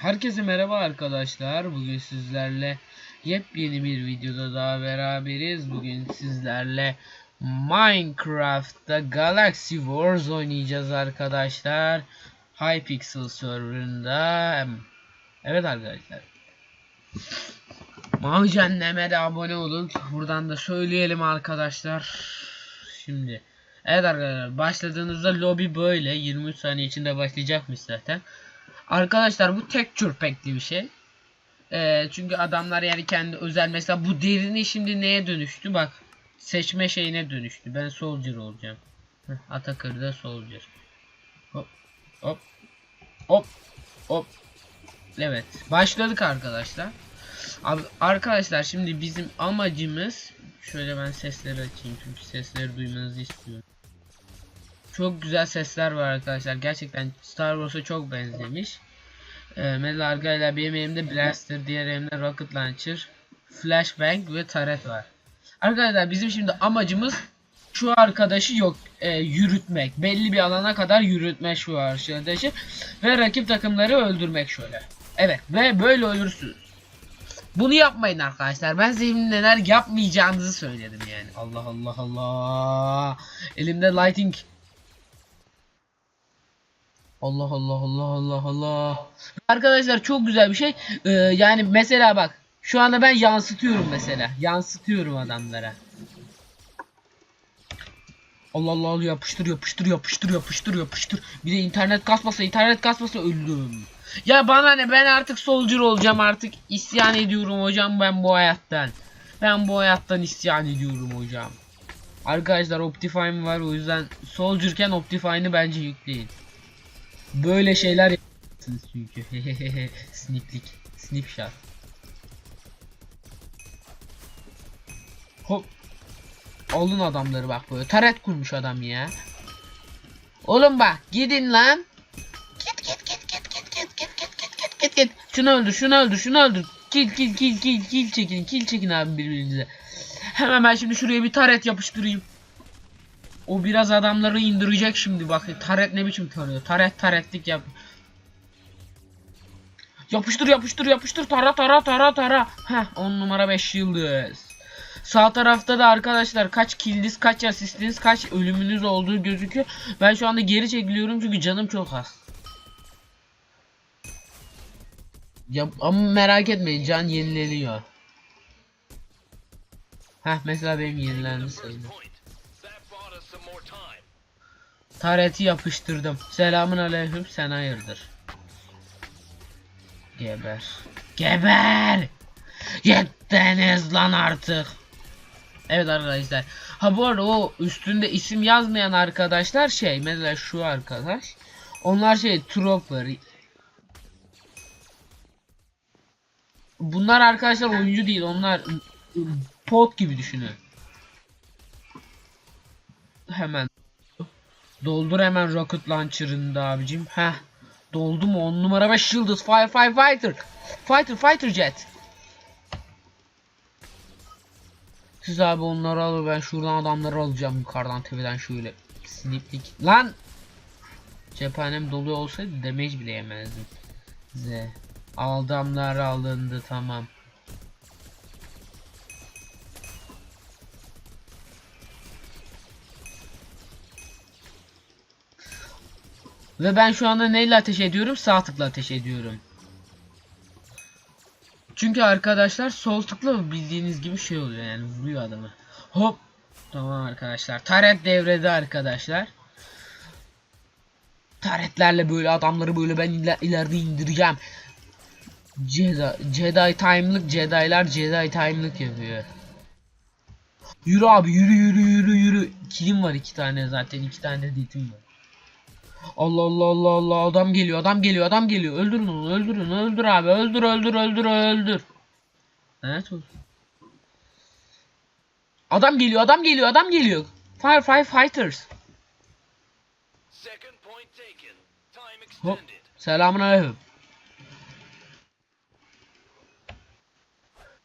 Herkese merhaba arkadaşlar. Bugün sizlerle yepyeni bir videoda daha beraberiz. Bugün sizlerle Minecraft'ta Galaxy Wars oynayacağız arkadaşlar. Hypixel serverında. Evet arkadaşlar. Mavi Cenneme de abone olun. Buradan da söyleyelim arkadaşlar. Şimdi. Evet arkadaşlar başladığınızda lobi böyle 23 saniye içinde başlayacakmış zaten. Arkadaşlar bu texture pack'li bir şey. Ee, çünkü adamlar yani kendi özel mesela bu derini şimdi neye dönüştü bak. Seçme şeyine dönüştü. Ben soldier olacağım. Heh, Atakır'da soldier. Hop hop hop hop. Evet başladık arkadaşlar. Abi, arkadaşlar şimdi bizim amacımız şöyle ben sesleri açayım çünkü sesleri duymanızı istiyorum. Çok güzel sesler var arkadaşlar. Gerçekten Star Wars'a çok benzemiş. Ee, Metal Arga'yla benim elimde Blaster, diğer elimde Rocket Launcher, Flashbang ve Taret var. Arkadaşlar bizim şimdi amacımız şu arkadaşı yok e, yürütmek. Belli bir alana kadar yürütmek şu arkadaşı ve rakip takımları öldürmek şöyle. Evet ve böyle ölürsünüz. Bunu yapmayın arkadaşlar. Ben size neler yapmayacağınızı söyledim yani. Allah Allah Allah. Elimde lighting Allah Allah Allah Allah Allah. Arkadaşlar çok güzel bir şey. Ee, yani mesela bak. Şu anda ben yansıtıyorum mesela. Yansıtıyorum adamlara. Allah Allah yapıştır yapıştır yapıştır yapıştır yapıştır. Bir de internet kasmasa internet kasmasa öldüm. Ya bana ne ben artık soldier olacağım artık isyan ediyorum hocam ben bu hayattan. Ben bu hayattan isyan ediyorum hocam. Arkadaşlar Optifine var o yüzden soldierken Optifine'ı bence yükleyin. Böyle şeyler yaparsınız çünkü. Sniplik. Snipshot. Hop. Alın adamları bak böyle. Taret kurmuş adam ya. Oğlum bak gidin lan. Git git git git git git git git git git git git. Şunu öldür şunu öldür şunu öldür. Kill kill kill kill kill çekin kill çekin abi birbirinize. Hemen ben şimdi şuraya bir taret yapıştırayım. O biraz adamları indirecek şimdi bak. Taret ne biçim tarıyor. Taret taretlik yap. Yapıştır yapıştır yapıştır tara tara tara tara. Heh 10 numara 5 yıldız. Sağ tarafta da arkadaşlar kaç killiniz, kaç asistiniz, kaç ölümünüz olduğu gözüküyor. Ben şu anda geri çekiliyorum çünkü canım çok az. Ya ama merak etmeyin can yenileniyor. Heh mesela benim yenilendi sayılır. Tareti yapıştırdım. Selamun aleyküm sen hayırdır. Geber. Geber! Yettiniz lan artık. Evet arkadaşlar. Ha bu arada o üstünde isim yazmayan arkadaşlar şey mesela şu arkadaş. Onlar şey trooper. Bunlar arkadaşlar oyuncu değil onlar pot gibi düşünün. Hemen Doldur hemen rocket launcher'ını da abicim. Heh. Doldu mu? 10 numara 5 yıldız. Fire fire fighter. Fighter fighter jet. Siz abi onları alın ben şuradan adamları alacağım yukarıdan tepeden şöyle. Sniplik. Lan! Cephanem dolu olsaydı damage bile yemezdim. Z. Adamlar alındı tamam. Ve ben şu anda neyle ateş ediyorum? Sağ tıkla ateş ediyorum. Çünkü arkadaşlar sol tıkla bildiğiniz gibi şey oluyor yani vuruyor adamı. Hop. Tamam arkadaşlar. Taret devrede arkadaşlar. Taretlerle böyle adamları böyle ben iler ileride indireceğim. Jedi, Jedi time'lık Jedi'lar Jedi time'lık yapıyor. Yürü abi yürü yürü yürü yürü. Kilim var iki tane zaten iki tane de ditim var. Allah Allah Allah Allah adam geliyor adam geliyor adam geliyor öldürün onu öldürün öldür abi öldür öldür öldür öldür. Evet olsun. Adam geliyor adam geliyor adam geliyor. Fire fire fighters. Hop. Selamun aleyküm.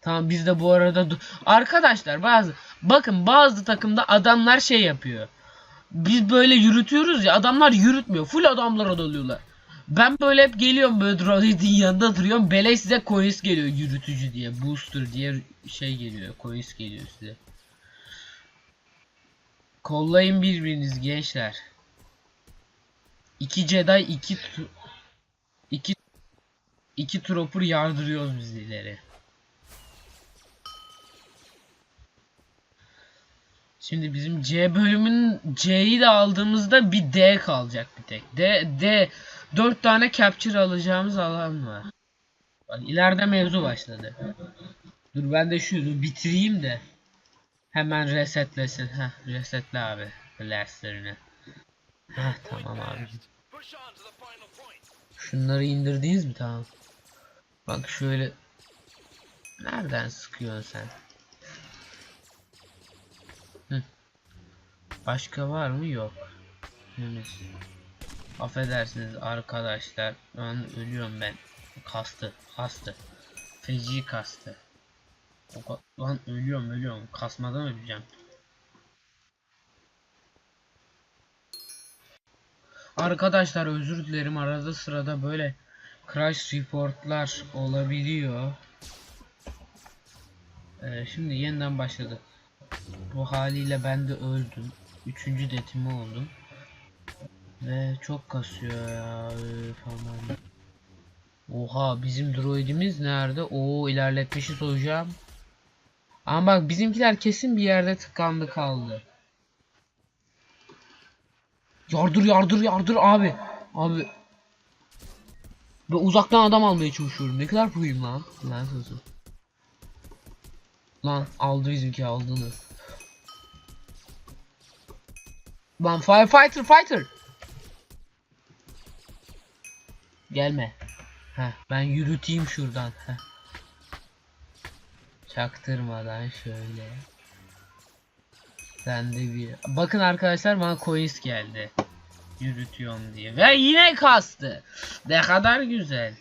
Tamam biz de bu arada arkadaşlar bazı bakın bazı takımda adamlar şey yapıyor biz böyle yürütüyoruz ya adamlar yürütmüyor. Full adamlara dalıyorlar. Ben böyle hep geliyorum böyle droid'in yanında duruyorum. Beleş size coins geliyor yürütücü diye. Booster diye şey geliyor. Coins geliyor size. Kollayın birbiriniz gençler. İki Jedi iki iki iki trooper yardırıyoruz biz ileri. Şimdi bizim C bölümünün C'yi de aldığımızda bir D kalacak bir tek. D D 4 tane capture alacağımız alan var. Bak ileride mevzu başladı. Dur ben de şunu bitireyim de hemen resetlesin. Heh resetle abi blasterını. Heh tamam abi. Şunları indirdiniz mi tamam. Bak şöyle Nereden sıkıyorsun sen? Başka var mı? Yok. Henüz. Affedersiniz arkadaşlar. Lan ölüyorum ben. Kastı. Kastı. Feci kastı. Lan ölüyorum ölüyorum. Kasmadan öleceğim. Arkadaşlar özür dilerim arada sırada böyle crash reportlar olabiliyor. Ee, şimdi yeniden başladık. Bu haliyle ben de öldüm. Üçüncü detimi oldum. Ve çok kasıyor ya. Üf, aman. Oha bizim droidimiz nerede? Oo ilerletmişiz hocam. Ama bak bizimkiler kesin bir yerde tıkandı kaldı. Yardır yardır yardır abi. Abi. Ben uzaktan adam almaya çalışıyorum. Ne kadar puyum lan. Lan sözü. Lan aldı bizimki aldığını. Lan firefighter fighter. Gelme. Heh, ben yürüteyim şuradan. Heh. Çaktırmadan şöyle. Sen de bir. Bakın arkadaşlar bana coins geldi. Yürütüyorum diye. Ve yine kastı. Ne kadar güzel.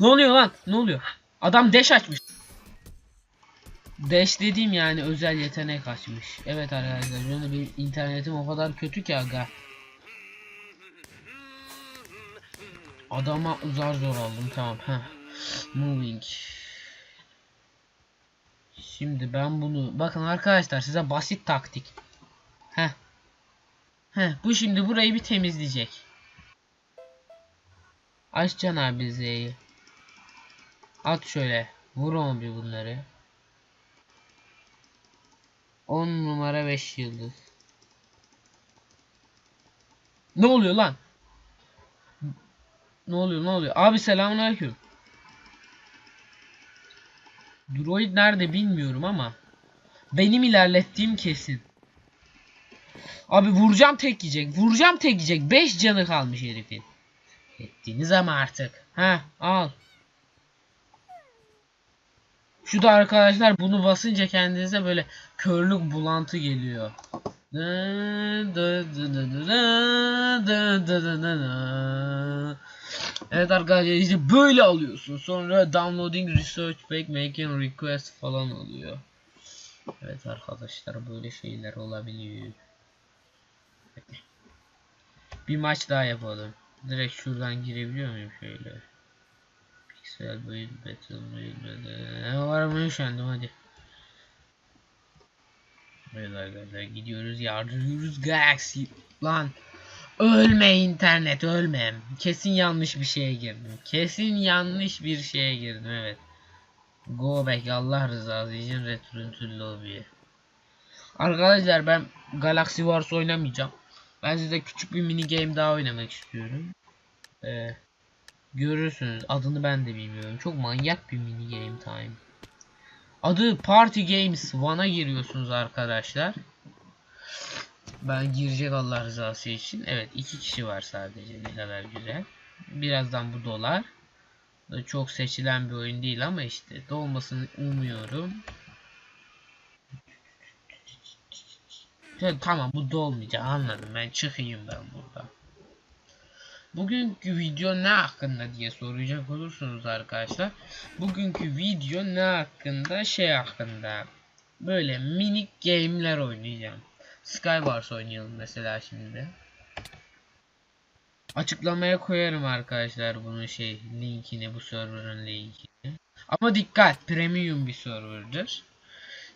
Ne oluyor lan? Ne oluyor? Adam dash açmış. Dash dediğim yani özel yetenek açmış. Evet arkadaşlar şöyle bir internetim o kadar kötü ki aga. Adama zar zor aldım tamam. Heh. Moving. Şimdi ben bunu bakın arkadaşlar size basit taktik. Heh. Heh bu şimdi burayı bir temizleyecek. Açacaksın abi Z'yi. At şöyle. Vur onu bir bunları. 10 numara 5 yıldız. Ne oluyor lan? Ne oluyor ne oluyor? Abi selamünaleyküm. Droid nerede bilmiyorum ama benim ilerlettiğim kesin. Abi vuracağım tek yiyecek. Vuracağım tek yiyecek. 5 canı kalmış herifin. Ettiniz ama artık. Ha al. Şu da arkadaşlar bunu basınca kendinize böyle körlük bulantı geliyor. Evet arkadaşlar işte böyle alıyorsun. Sonra downloading research pack making request falan oluyor. Evet arkadaşlar böyle şeyler olabiliyor. Bir maç daha yapalım. Direkt şuradan girebiliyor muyum şöyle? Build battle var mı? Üşendim hadi. Evet arkadaşlar gidiyoruz yardırıyoruz Galaxy. Lan. Ölme internet ölme. Kesin yanlış bir şeye girdim. Kesin yanlış bir şeye girdim evet. Go back Allah rızası için return to lobby. Arkadaşlar ben Galaxy Wars oynamayacağım. Ben size küçük bir mini game daha oynamak istiyorum. Ee, görürsünüz adını ben de bilmiyorum çok manyak bir mini game time Adı Party Games One'a giriyorsunuz arkadaşlar. Ben girecek Allah rızası için. Evet iki kişi var sadece ne kadar güzel. Birazdan bu dolar. Çok seçilen bir oyun değil ama işte dolmasını umuyorum. Tamam bu dolmayacak anladım ben çıkayım ben burada. Bugünkü video ne hakkında diye soracak olursunuz arkadaşlar. Bugünkü video ne hakkında şey hakkında. Böyle minik game'ler oynayacağım. Skywars oynayalım mesela şimdi. Açıklamaya koyarım arkadaşlar bunun şey linkini bu server'ın linkini. Ama dikkat premium bir server'dır.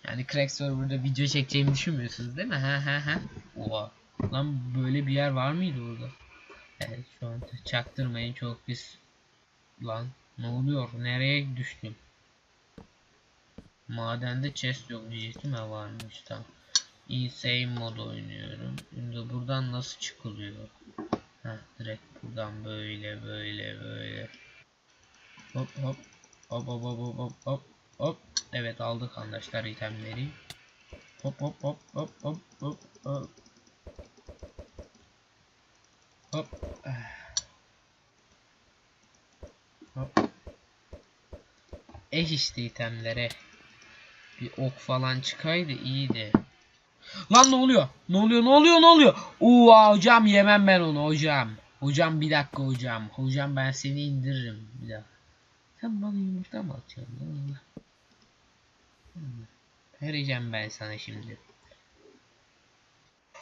Yani crack server'da video çekeceğimi düşünmüyorsunuz değil mi? Ha ha ha. Oha. Lan böyle bir yer var mıydı orada? Evet şu an çaktırmayın çok biz Lan ne oluyor? Nereye düştüm? Madende chest yok diyecektim ya varmış tamam. Insane mod oynuyorum. Şimdi buradan nasıl çıkılıyor? Heh direkt buradan böyle böyle böyle. Hop. Hop hop hop hop hop hop hop. Evet aldık arkadaşlar itemleri. Hop hop hop hop hop hop hop. Hop. Hop. Eh işte itemlere. Bir ok falan çıkaydı iyiydi. Lan ne oluyor? Ne oluyor? Ne oluyor? Ne oluyor? Oo hocam yemem ben onu hocam. Hocam bir dakika hocam. Hocam ben seni indiririm. Bir dakika. Sen bana yumurta mı atıyorsun? Hmm. Vereceğim ben sana şimdi.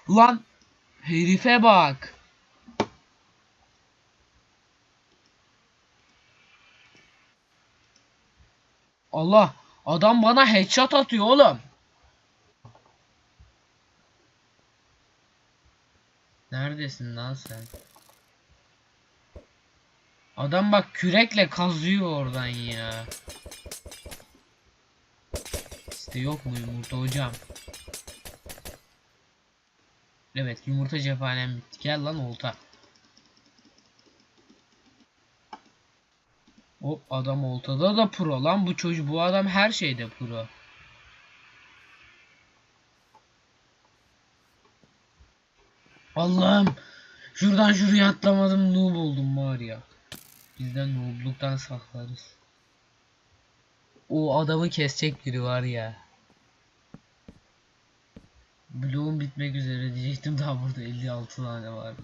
Lan herife bak. Allah adam bana headshot atıyor oğlum. Neredesin lan sen? Adam bak kürekle kazıyor oradan ya. İşte yok mu yumurta hocam? Evet yumurta cephanem bitti. Gel lan olta. Hop adam oltada da pro lan bu çocuk bu adam her şeyde pro. Allah'ım şuradan şuraya atlamadım noob oldum var ya. Bizden noobluktan saklarız. O adamı kesecek biri var ya. Bloğum bitmek üzere diyecektim daha burada 56 tane vardı.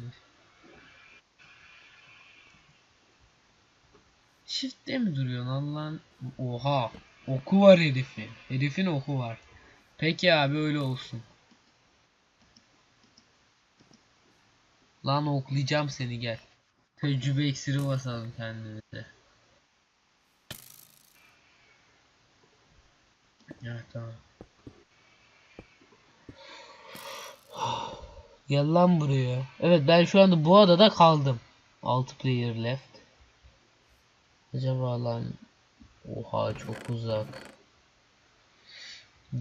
Shift'te mi duruyorsun Allah'ın? Oha. Oku var herifin. Herifin oku var. Peki abi öyle olsun. Lan oklayacağım seni gel. Tecrübe iksiri basalım kendimize. Ya tamam. Gel lan buraya. Evet ben şu anda bu adada kaldım. 6 player left. Acaba lan Oha çok uzak.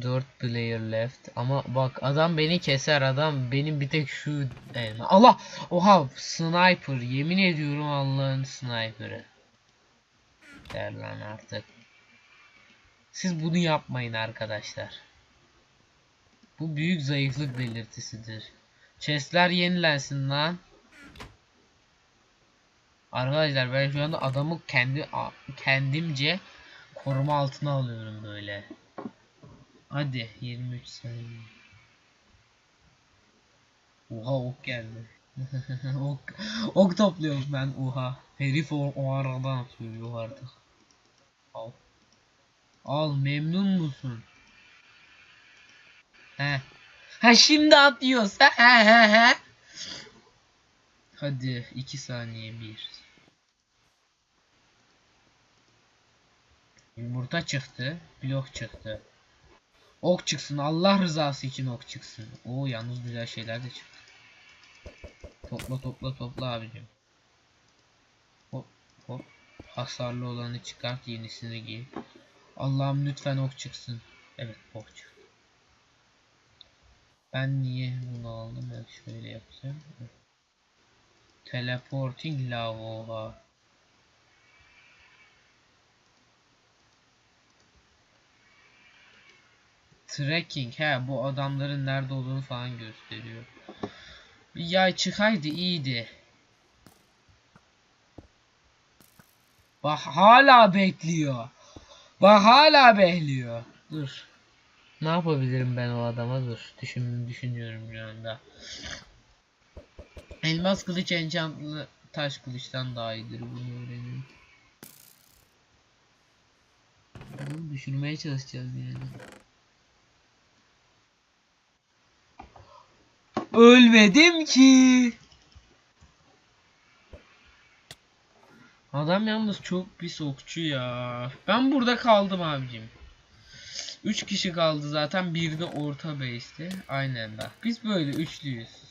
4 player left ama bak adam beni keser adam benim bir tek şu elma. Allah oha sniper yemin ediyorum Allah'ın sniper'ı. Der lan artık. Siz bunu yapmayın arkadaşlar. Bu büyük zayıflık belirtisidir. Chestler yenilensin lan. Arkadaşlar ben şu anda adamı kendi kendimce koruma altına alıyorum böyle. Hadi 23 saniye. Oha ok geldi. ok, ok topluyorum ben oha. Herif o, o aradan atıyor artık. Al. Al memnun musun? He. Ha şimdi atıyoruz. He he he. Hadi 2 saniye 1. Yumurta çıktı. Blok çıktı. Ok çıksın. Allah rızası için ok çıksın. Oo yalnız güzel şeyler de çıktı. Topla topla topla abicim. Hop hop. Hasarlı olanı çıkart yenisini giy. Allah'ım lütfen ok çıksın. Evet ok çıktı. Ben niye bunu aldım? Evet şöyle. Teleporting lava. Tracking he bu adamların nerede olduğunu falan gösteriyor. Bir yay çıkaydı iyiydi. Bak hala bekliyor. Bak hala bekliyor. Dur. Ne yapabilirim ben o adama dur. Düşün, düşünüyorum şu anda. Elmas kılıç enchantlı taş kılıçtan daha iyidir bunu öğrenin. Bunu düşürmeye çalışacağız yani. Ölmedim ki. Adam yalnız çok pis okçu ya. Ben burada kaldım abicim. 3 kişi kaldı zaten. Bir de orta base'ti. Aynen da. Biz böyle üçlüyüz.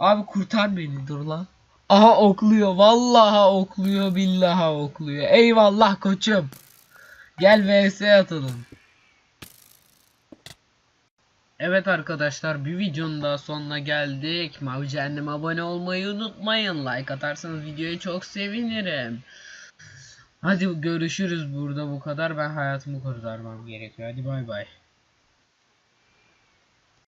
Abi kurtar beni dur lan. Aha okluyor. Vallahi okluyor. Billahi okluyor. Eyvallah koçum. Gel vs atalım. Evet arkadaşlar bir videonun daha sonuna geldik. Mavi Cehenneme abone olmayı unutmayın. Like atarsanız videoyu çok sevinirim. Hadi görüşürüz burada bu kadar. Ben hayatımı kurtarmam gerekiyor. Hadi bay bay.